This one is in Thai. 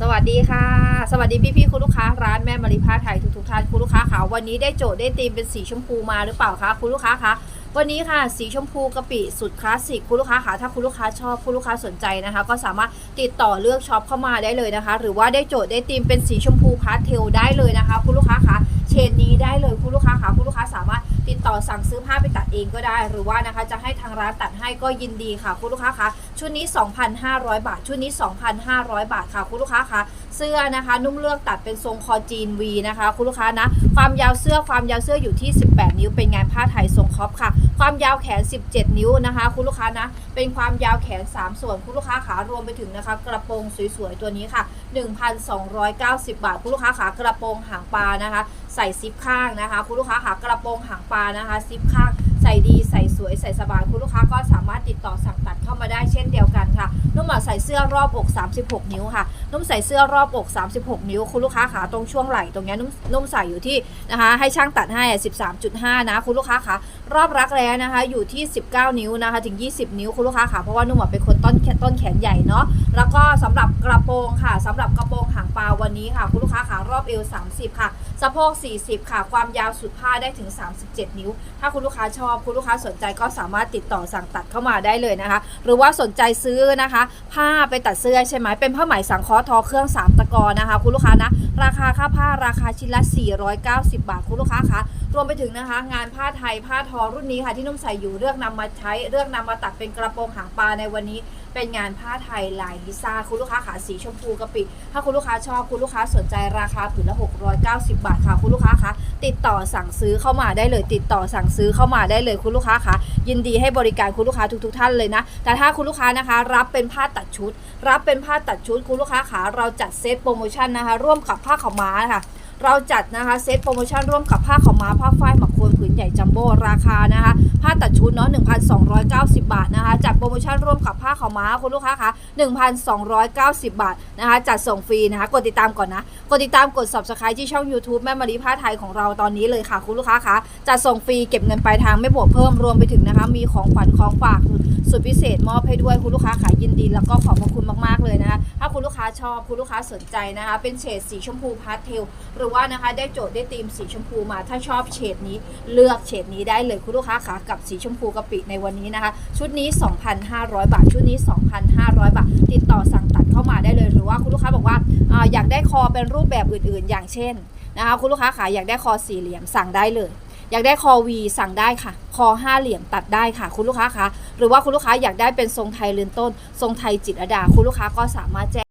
สวัสดีค่ะ สวัสดีพี่ๆคุณลูกค้าร้านแม่มาริผ้าไทยทุกๆท่านคุณลูกค้าค่ะวันนี้ได้โจทย์ได้ธีมเป็นสีชมพูมาหรือเปล่าคะคุณลูกค้าคะวันนี้ค่ะสีชมพูกะปิสุดคลาสสิกคุณลูกค้าค่ะถ้าคุณลูกค้าชอบคุณลูกค้าสนใจนะคะ ก็สามารถติดต่อเลือกช็อปเข้ามาได้เลยนะคะ หรือว่าได้โจทย์ได้ธีมเป็นสีชมพูพาสเทลได้เลยนะคะ คุณลูกค้าคะเฉดนี้ได้เลยคุณลูกค้าค่ะคุณลูกค้าสามารถ ต่อสั่งซื้อผ้าไปตัดเองก็ได้ หรือว่านะคะจะให้ทางร้านตัดให้ก็ยินดีค่ะคุณลูกค้าคะชุดนี้ 2,500 บาท ชุดนี้ 2,500 บาทค่ะคุณลูกค้าคะ เสื้อนะคะ นุ่มเลือกตัดเป็นทรงคอจีน V นะคะ คุณลูกค้านะ ความยาวเสื้อความยาวเสื้ออยู่ที่ 18 นิ้ว เป็นงานผ้าไทยทรงคอปค่ะ ความยาวแขน 17 นิ้วนะคะ คุณลูกค้านะ เป็นความยาวแขน 3 ส่วนคุณลูกค้าขารวมไปถึงนะคะ กระโปรงสวยๆตัวนี้ค่ะ 1,290 บาท คุณลูกค้าขากระโปรงหางปลานะคะ ใส่ซิปข้างนะคะ คุณลูกค้าขากระโปรงหางปลานะคะ ซิปข้างใส่ดีใส่สวยใส่สบายคุณลูกค้าก็สามารถติดต่อ ค่ะนุ่มใส่เสื้อรอบอก 36 นิ้วค่ะนุ่มใส่เสื้อรอบอก 36 นิ้ว คุณลูกค้าขาตรงช่วงไหล่ตรงนี้นุ่มนุ่มใส่อยู่ที่นะคะให้ช่างตัดให้ 13.5 นะคุณลูกค้าขารอบรักแร้นะคะอยู่ที่ 19 นิ้วนะคะถึง 20 นิ้วคุณลูกค้าขาเพราะว่านุ่มเป็นคนต้นต้นแขนใหญ่เนาะแล้วก็สำหรับกระโปรงค่ะสำหรับกระโปรงหางปลาวันนี้ค่ะ คุณลูกค้าขารอบเอว 30 ค่ะสะโพก 40 ค่ะ ความยาวสุดผ้าได้ถึง 37 นิ้ว ถ้าคุณลูกค้าชอบคุณลูกค้าสนใจก็สามารถติดต่อสั่งตัดเข้ามาได้เลยนะคะ หรือว่าสนใจซื้อนะคะ ผ้าไปตัดเสื้อใช่ไหมเป็นผ้าไหมสังเคราะห์ทอเครื่อง3ตะกอนะคะ คุณลูกค้านะราคาค่าผ้าราคาชิ้นละ 490 บาทคุณลูกค้าคะรวมไปถึงนะคะ งานผ้าไทยผ้าทอรุ่นนี้ค่ะที่นุ่มใส่อยู่เลือกนำมาใช้เลือกนำมาตัดเป็นกระโปรงหางปลาในวันนี้ เป็นงานผ้าไทยลายลิซ่าคุณลูกค้าขาสีชมพูกะปิ ถ้าคุณลูกค้าชอบคุณลูกค้าสนใจราคาผืนละ 690 บาทค่ะคุณลูกค้าคะติดต่อสั่งซื้อเข้ามาได้เลย ติดต่อสั่งซื้อเข้ามาได้เลยคุณลูกค้าคะยินดีให้บริการคุณลูกค้าทุกๆ ท่านเลยนะ แต่ถ้าคุณลูกค้านะคะรับเป็นผ้าตัดชุด รับเป็นผ้าตัดชุดคุณลูกค้าขาเราจัดเซตโปรโมชั่นนะคะ ร่วมกับผ้าขาวม้าค่ะเราจัดนะคะเซตโปรโมชั่นร่วมกับผ้าขาวม้าผ้าฝ้ายหมักโคนผืนใหญ่จัมโบ้ราคานะคะผ้าตัดชุดเนาะ บาทนะคะจัดโปรโมชั่นร่วมกับผ้าขาวม้าคุณลูกค้าคะ1,290 บาทนะคะจัดส่งฟรีนะคะกดติดตามก่อนนะกดติดตามกด subscribe ที่ช่อง YouTube แม่มารีผ้าไทยของเราตอนนี้เลยค่ะ คุณลูกค้าคะจัดส่งฟรีเก็บเงินปลายทางไม่บวกเพิ่มรวมไปถึงนะคะ มีของขวัญของฝากสุดพิเศษมอบให้ด้วยคุณลูกค้าขายยินดีแล้วก็ขอบพระคุณมากๆเลยนะคะถ้าคุณลูกค้าชอบคุณลูกค้าสนใจนะคะ เป็นเฉดสีชมพูพาสเทลหรือว่านะคะได้โจทย์ได้ธีมสีชมพูมาถ้าชอบเฉดนี้เลือกเฉดนี้ได้เลยคุณลูกค้าขากับสีชมพูกะปิในวันนี้นะคะชุดนี้ 2,500 บาท ชุดนี้ 2,500 บาท ติดต่อสั่งตัดเข้ามาได้เลย หรือว่าคุณลูกค้าบอกว่าออยากได้คอเป็นรูปแบบอื่นๆ อย่างเช่นนะคะคุณลูกค้าขาอยากได้คอสี่เหลี่ยมสั่งได้เลย อยากได้คอวีสั่งได้ค่ะ คอห้าเหลี่ยมตัดได้ค่ะ คุณลูกค้าคะหรือว่าคุณลูกค้าอยากได้เป็นทรงไทยเรือนต้น ทรงไทยจิตรดา คุณลูกค้าก็สามารถแจ้ง